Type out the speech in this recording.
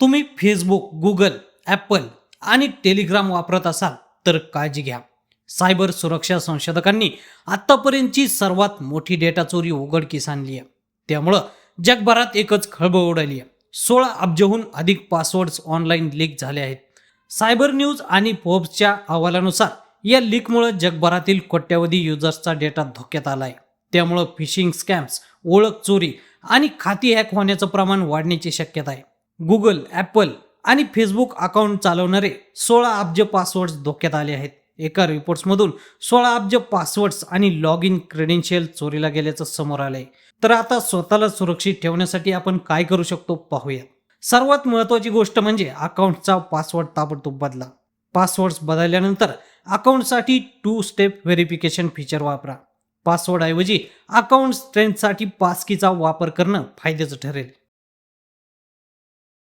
तुम्ही Facebook Google Apple आणि Telegram वापरत असाल तर काळजी घ्या. सायबर सुरक्षा संशोधकांनी आत्तापर्यंतची सर्वात मोठी डेटा चोरी उघडकीस आणली आहे. त्यामुळं जगभरात एकच खळबळ उडाली आहे सोळा अब्जहून अधिक पासवर्ड्स ऑनलाईन लीक झाले आहेत. सायबर न्यूज आणि फोर्ब्सच्या अहवालानुसार या लीकमुळे जगभरातील कोट्यावधी युजर्सचा डेटा धोक्यात आला आहे त्यामुळं फिशिंग स्कॅम्स ओळख चोरी आणि खाती हॅक होण्याचं प्रमाण वाढण्याची शक्यता आहे. गुगल ॲपल आणि फेसबुक अकाउंट चालवणारे सोळा अब्ज पासवर्ड्स धोक्यात आले आहेत. एका रिपोर्ट्समधून सोळा अब्ज पासवर्ड्स आणि लॉग इन क्रेडेन्शियल चोरीला गेल्याचं समोर आलंय. तर आता स्वतःला सुरक्षित ठेवण्यासाठी आपण काय करू शकतो पाहूया. सर्वात महत्त्वाची गोष्ट म्हणजे अकाउंटचा पासवर्ड ताबडतोब बदला. पासवर्ड्स बदलल्यानंतर अकाउंटसाठी टू स्टेप व्हेरिफिकेशन फीचर वापरा. पासवर्डऐवजी अकाउंट स्ट्रेंथसाठी पासकीचा वापर करणं फायद्याचं ठरेल.